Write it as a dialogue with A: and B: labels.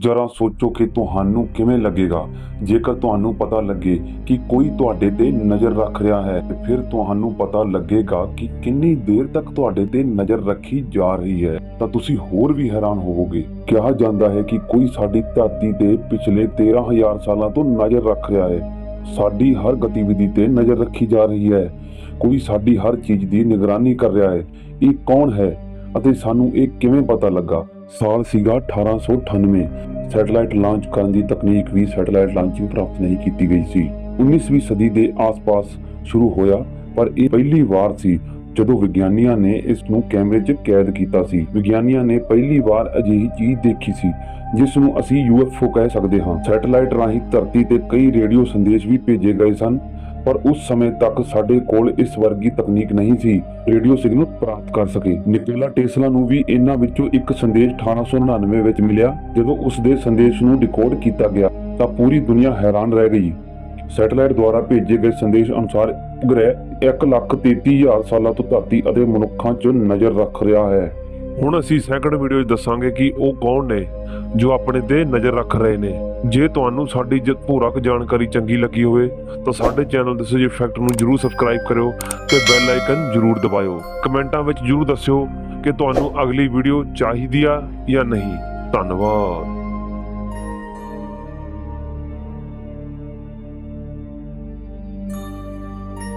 A: ਜਰਾ ਸੋਚੋ ਕਿ ਤੁਹਾਨੂੰ ਕਿਵੇਂ ਲੱਗੇਗਾ। ਜੇਕਰ ਤੁਹਾਨੂੰ ਪਤਾ ਲੱਗੇ ਕਿ ਕੋਈ ਤੁਹਾਡੇ ਤੇ ਨਜ਼ਰ ਰੱਖ ਰਿਹਾ ਹੈ ਫਿਰ ਤੁਹਾਨੂੰ ਪਤਾ ਲੱਗੇਗਾ ਕਿ ਕਿੰਨੀ ਦੇਰ ਤੱਕ ਤੁਹਾਡੇ ਤੇ ਨਜ਼ਰ ਰੱਖੀ ਜਾ ਰਹੀ ਹੈ, ਤਾਂ ਤੁਸੀਂ ਹੋਰ ਵੀ ਹੈਰਾਨ ਹੋਵੋਗੇ। ਕਿਹਾ ਜਾਂਦਾ ਹੈ ਕਿ ਕੋਈ ਸਾਡੀ ਧਰਤੀ ਤੇ ਪਿਛਲੇ 13000 ਸਾਲਾਂ ਤੋਂ ਨਜ਼ਰ ਰੱਖ ਰਿਹਾ ਹੈ। ਸਾਡੀ ਹਰ ਗਤੀਵਿਧੀ ਤੇ ਨਜ਼ਰ ਰੱਖੀ ਜਾ ਰਹੀ ਹੈ। ਕੋਈ ਸਾਡੀ ਹਰ ਚੀਜ਼ ਦੀ ਨਿਗਰਾਨੀ ਕਰ ਰਿਹਾ ਹੈ। ਇਹ ਕੌਣ ਹੈ ਅਤੇ ਸਾਨੂੰ ਇਹ ਕਿਵੇਂ ਪਤਾ ਲੱਗਾ? ਸਾਲ ਸੀਗਾ 1898 ਸੈਟੇਲਾਈਟ ਲਾਂਚ ਕਰਨ ਦੀ ਤਕਨੀਕ ਵੀ ਸੈਟੇਲਾਈਟ ਲਾਂਚਿੰਗ ਪ੍ਰਾਪਤ ਨਹੀਂ ਕੀਤੀ ਗਈ ਸੀ। 19ਵੀਂ ਸਦੀ ਦੇ ਆਸ-ਪਾਸ ਸ਼ੁਰੂ ਹੋਇਆ, ਪਰ ਇਹ ਪਹਿਲੀ ਵਾਰ ਸੀ ਜਦੋਂ ਵਿਗਿਆਨੀਆਂ ਨੇ ਇਸ ਨੂੰ ਕੈਮਰੇ 'ਚ ਕੈਦ ਕੀਤਾ ਸੀ। ਵਿਗਿਆਨੀਆਂ ਨੇ ਪਹਿਲੀ ਵਾਰ ਅਜਿਹੀ ਚੀਜ਼ ਦੇਖੀ ਸੀ, ਜਿਸ ਨੂੰ ਅਸੀਂ UFO ਕਹਿ ਸਕਦੇ ਹਾਂ। ਸੈਟੇਲਾਈਟ ਰਾਹੀਂ ਧਰਤੀ ਤੇ ਕਈ ਰੇਡੀਓ ਸੰਦੇਸ਼ ਵੀ ਭੇਜੇ ਗਏ ਸਨ। ਪਰ ਉਸ ਸਮੇਂ ਤੱਕ ਸਾਡੇ ਕੋਲ ਇਸ ਵਰਗੀ ਤਕਨੀਕ ਨਹੀਂ ਸੀ। ਰੇਡੀਓ ਸਿਗਨਲ ਪ੍ਰਾਪਤ ਕਰ ਸਕੇ। ਨਿਕੋਲਾ ਟੈਸਲਾ ਨੂੰ ਵੀ ਇਹਨਾਂ ਵਿੱਚੋਂ ਇੱਕ ਸੰਦੇਸ਼ 1899 ਵਿੱਚ ਮਿਲਿਆ, ਜਦੋਂ ਉਸ ਦੇ ਸੰਦੇਸ਼ ਨੂੰ ਰਿਕਾਰਡ ਕੀਤਾ ਗਿਆ, ਤਾਂ ਪੂਰੀ ਦੁਨੀਆ ਹੈਰਾਨ ਰਹਿ ਗਈ। ਸੈਟੇਲਾਈਟ ਦੁਆਰਾ ਭੇਜੇ ਗਏ ਸੰਦੇਸ਼ ਅਨੁਸਾਰ ਗ੍ਰਹਿ 133000 ਸਾਲਾਂ ਤੋਂ ਧਰਤੀ ਅਤੇ ਮਨੁੱਖਾਂ 'ਚ ਨਜ਼ਰ ਰੱਖ ਰਿਹਾ ਹੈ।
B: ਹੁਣ ਅਸੀਂ ਸੈਕੰਡ ਵੀਡੀਓ 'ਚ ਦੱਸਾਂਗੇ ਕਿ ਉਹ ਕੌਣ ਨੇ ਜੋ ਆਪਣੇ ਤੇ ਨਜ਼ਰ ਰੱਖ ਰਹੇ ਨੇ। ਜੇ ਤੁਹਾਨੂੰ ਸਾਡੀ ਜ- ਪੂਰਕ ਜਾਣਕਾਰੀ ਚੰਗੀ ਲੱਗੀ ਹੋਵੇ, ਤਾਂ ਸਾਡੇ ਚੈਨਲ ਦੇ ਸਜੇ ਫੈਕਟ ਨੂੰ ਜਰੂਰ ਸਬਸਕ੍ਰਾਈਬ ਕਰਿਓ ਤੇ ਬੈਲ ਆਈਕਨ ਜਰੂਰ ਦਬਾਇਓ। ਕਮੈਂਟਾਂ ਵਿੱਚ ਜਰੂਰ ਦੱਸਿਓ ਕਿ ਤੁਹਾਨੂੰ ਅਗਲੀ ਵੀਡੀਓ ਚਾਹੀਦੀ ਆ ਜਾਂ ਨਹੀਂ। ਧੰਨਵਾਦ।